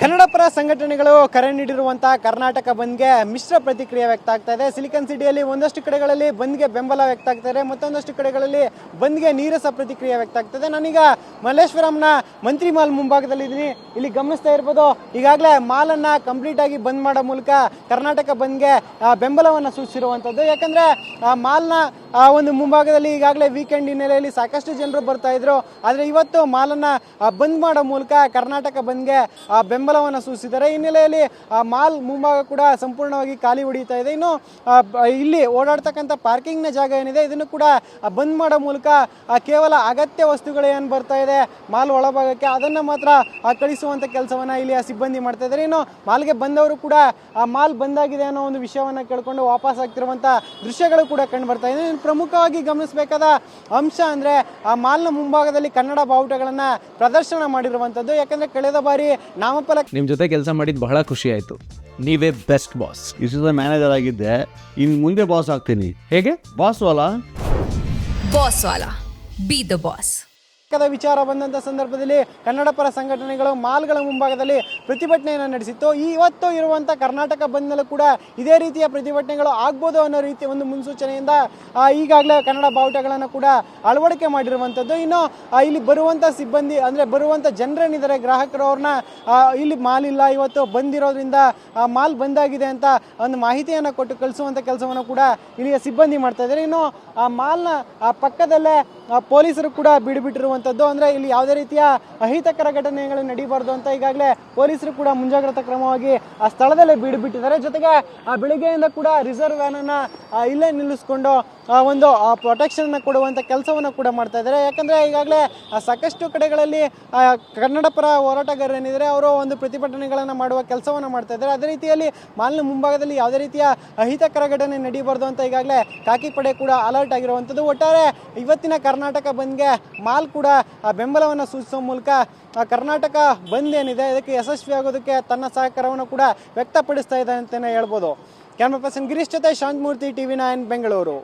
ಕನ್ನಡ ಪರ ಸಂಘಟನೆಗಳು ಕರೆ ನೀಡಿರುವಂತಹ ಕರ್ನಾಟಕ ಬಂದ್ಗೆ ಮಿಶ್ರ ಪ್ರತಿಕ್ರಿಯೆ ವ್ಯಕ್ತ ಆಗ್ತಾ ಇದೆ. ಸಿಲಿಕನ್ ಸಿಟಿಯಲ್ಲಿ ಒಂದಷ್ಟು ಕಡೆಗಳಲ್ಲಿ ಬಂದ್ಗೆ ಬೆಂಬಲ ವ್ಯಕ್ತ ಆಗ್ತಾ ಇದೆ. ಮತ್ತೊಂದಷ್ಟು ಕಡೆಗಳಲ್ಲಿ ಬಂದ್ಗೆ ನೀರಸ ಪ್ರತಿಕ್ರಿಯೆ ವ್ಯಕ್ತ ಆಗ್ತದೆ ನಾನೀಗ ಮಲ್ಲೇಶ್ವರಂನ ಮಂತ್ರಿ ಮಾಲ್ ಮುಂಭಾಗದಲ್ಲಿ ಇದ್ದೀನಿ. ಇಲ್ಲಿ ಗಮನಿಸ್ತಾ ಇರ್ಬೋದು ಈಗಾಗಲೇ ಮಾಲನ್ನ ಕಂಪ್ಲೀಟ್ ಆಗಿ ಬಂದ್ ಮಾಡೋ ಮೂಲಕ ಕರ್ನಾಟಕ ಬಂದ್ಗೆ ಬೆಂಬಲವನ್ನು ಸೂಚಿಸಿರುವಂಥದ್ದು ಯಾಕಂದ್ರೆ ಆ ಮಾಲ್ನ ಒಂದು ಮುಂಭಾಗದಲ್ಲಿ ಈಗಾಗಲೇ ವೀಕೆಂಡ್ ಹಿನ್ನೆಲೆಯಲ್ಲಿ ಸಾಕಷ್ಟು ಜನರು ಬರ್ತಾ ಇದ್ರು. ಆದರೆ ಇವತ್ತು ಮಾಲನ್ನ ಬಂದ್ ಮಾಡೋ ಮೂಲಕ ಕರ್ನಾಟಕ ಬಂದ್ಗೆ ಆ, ಬೆಂಬಲವನ್ನು ಸೂಚಿಸಿದ್ದಾರೆ. ಹಿನ್ನೆಲೆಯಲ್ಲಿ ಆ, ಮಾಲ್ ಮುಂಭಾಗ ಕೂಡ ಸಂಪೂರ್ಣವಾಗಿ ಖಾಲಿ ಹೊಡಿತಾ ಇದೆ. ಇನ್ನು ಇಲ್ಲಿ ಓಡಾಡ್ತಕ್ಕಂಥ ಪಾರ್ಕಿಂಗ್ನ ಜಾಗ ಏನಿದೆ ಇದನ್ನು ಕೂಡ ಬಂದ್ ಮಾಡೋ ಮೂಲಕ ಕೇವಲ ಅಗತ್ಯ ವಸ್ತುಗಳು ಬರ್ತಾ ಇದೆ ಮಾಲ್ ಒಳಭಾಗಕ್ಕೆ. ಅದನ್ನು ಮಾತ್ರ ಕಳಿಸುವಂಥ ಕೆಲಸವನ್ನ ಇಲ್ಲಿ ಆ ಸಿಬ್ಬಂದಿ ಮಾಡ್ತಾ ಇದ್ದಾರೆ. ಇನ್ನು ಮಾಲ್ಗೆ ಬಂದವರು ಕೂಡ ಆ ಮಾಲ್ ಬಂದಾಗಿದೆ ಅನ್ನೋ ಒಂದು ವಿಷಯವನ್ನು ಕೇಳಿಕೊಂಡು ವಾಪಸ್ ಆಗ್ತಿರುವಂಥ ದೃಶ್ಯಗಳು ಕೂಡ ಕಂಡು ಬರ್ತಾ ಇದೆ ಪ್ರಮುಖವಾಗಿ ಗಮನಿಸಬೇಕಾದ ಅಂಶ ಅಂದರೆ ಆ ಮಾಲ್ನ ಮುಂಭಾಗದಲ್ಲಿ ಕನ್ನಡ ಬಾವುಟಗಳನ್ನು ಪ್ರದರ್ಶನ ಮಾಡಿರುವಂಥದ್ದು. ಯಾಕಂದರೆ ಕಳೆದ ಬಾರಿ ನಿಮ್ಮ ಜೊತೆ ಕೆಲಸ ಮಾಡಿದ್ದು ಬಹಳ ಖುಷಿ ಆಯಿತು. ನೀವೇ ಬೆಸ್ಟ್ ಬಾಸ್ ಇಷ್ಟು ಮ್ಯಾನೇಜರ್ ಆಗಿದ್ದೆ. ಇನ್ನು ಮುಂದೆ ಬಾಸ್ ಆಗ್ತೀನಿ. ಹೇಗೆ? ಬಾಸ್ ಅಲ್ಲ ಬಾಸ್ ವಾಲಾ. ಬಿ ದ ಬಾಸ್ ದ ವಿಚಾರ ಬಂದಂಥ ಸಂದರ್ಭದಲ್ಲಿ ಕನ್ನಡ ಪರ ಸಂಘಟನೆಗಳು ಮಾಲ್ಗಳ ಮುಂಭಾಗದಲ್ಲಿ ಪ್ರತಿಭಟನೆಯನ್ನು ನಡೆಸಿತ್ತು. ಇವತ್ತು ಇರುವಂಥ ಕರ್ನಾಟಕ ಬಂದ್ನಲ್ಲೂ ಕೂಡ ಇದೇ ರೀತಿಯ ಪ್ರತಿಭಟನೆಗಳು ಆಗ್ಬೋದು ಅನ್ನೋ ರೀತಿ ಒಂದು ಮುನ್ಸೂಚನೆಯಿಂದ ಈಗಾಗಲೇ ಕನ್ನಡ ಬಾವುಟಗಳನ್ನು ಕೂಡ ಅಳವಡಿಕೆ ಮಾಡಿರುವಂಥದ್ದು ಇನ್ನು ಇಲ್ಲಿ ಬರುವಂಥ ಸಿಬ್ಬಂದಿ ಅಂದರೆ ಬರುವಂಥ ಜನರೇನಿದ್ದಾರೆ ಗ್ರಾಹಕರು ಅವ್ರನ್ನ ಇಲ್ಲಿ ಮಾಲ್ ಇಲ್ಲ ಇವತ್ತು ಬಂದಿರೋದ್ರಿಂದ ಆ, ಮಾಲ್ ಬಂದಾಗಿದೆ ಅಂತ ಒಂದು ಮಾಹಿತಿಯನ್ನು ಕೊಟ್ಟು ಕಳಿಸುವಂಥ ಕೆಲಸವನ್ನು ಕೂಡ ಇಲ್ಲಿಯ ಸಿಬ್ಬಂದಿ ಮಾಡ್ತಾ ಇದ್ದಾರೆ. ಇನ್ನು ಆ ಮಾಲ್ನ ಆ ಪಕ್ಕದಲ್ಲೇ ಪೊಲೀಸರು ಕೂಡ ಬಿಡುಬಿಟ್ಟಿರುವಂಥದ್ದು ಅಂದರೆ ಇಲ್ಲಿ ಯಾವುದೇ ರೀತಿಯ ಅಹಿತಕರ ಘಟನೆಗಳು ನಡೀಬಾರ್ದು ಅಂತ ಈಗಾಗಲೇ ಪೊಲೀಸರು ಕೂಡ ಮುಂಜಾಗ್ರತಾ ಕ್ರಮವಾಗಿ ಆ ಸ್ಥಳದಲ್ಲೇ ಬಿಡುಬಿಟ್ಟಿದ್ದಾರೆ. ಜೊತೆಗೆ ಆ ಬೆಳಿಗ್ಗೆಯಿಂದ ಕೂಡ ರಿಸರ್ವ್ ವ್ಯಾನನ್ನು ಇಲ್ಲೇ ನಿಲ್ಲಿಸ್ಕೊಂಡು ಒಂದು ಪ್ರೊಟೆಕ್ಷನ್ನ ಕೊಡುವಂಥ ಕೆಲಸವನ್ನು ಕೂಡ ಮಾಡ್ತಾ ಇದ್ದಾರೆ. ಯಾಕಂದರೆ ಈಗಾಗಲೇ ಸಾಕಷ್ಟು ಕಡೆಗಳಲ್ಲಿ ಕನ್ನಡ ಪರ ಹೋರಾಟಗಾರರೇನಿದ್ದಾರೆ, ಅವರು ಒಂದು ಪ್ರತಿಭಟನೆಗಳನ್ನು ಮಾಡುವ ಕೆಲಸವನ್ನು ಮಾಡ್ತಾ ಇದ್ದಾರೆ. ಅದೇ ರೀತಿಯಲ್ಲಿ ಮಾಲಿನ ಮುಂಭಾಗದಲ್ಲಿ ಯಾವುದೇ ರೀತಿಯ ಅಹಿತಕರ ಘಟನೆ ನಡೀಬಾರ್ದು ಅಂತ ಈಗಾಗಲೇ ಕಾಕಿ ಪಡೆ ಕೂಡ ಅಲರ್ಟ್ ಆಗಿರುವಂಥದ್ದು ಒಟ್ಟಾರೆ ಇವತ್ತಿನ ಕರ್ನಾಟಕ ಬಂದ್ಗೆ ಮಾಲ್ ಕೂಡ ಬೆಂಬಲವನ್ನು ಸೂಚಿಸುವ ಮೂಲಕ ಕರ್ನಾಟಕ ಬಂದ್ ಏನಿದೆ ಇದಕ್ಕೆ ಯಶಸ್ವಿ ಆಗೋದಕ್ಕೆ ತನ್ನ ಸಹಕಾರವನ್ನು ಕೂಡ ವ್ಯಕ್ತಪಡಿಸ್ತಾ ಇದೆ ಅಂತಲೇ ಹೇಳ್ಬೋದು. ಕ್ಯಾಮ್ರಾ ಪರ್ಸನ್ ಗಿರೀಶ್ ಜೊತೆ ಶಾಂತಮೂರ್ತಿ ಟಿವಿ ನೈನ್, ಬೆಂಗಳೂರು.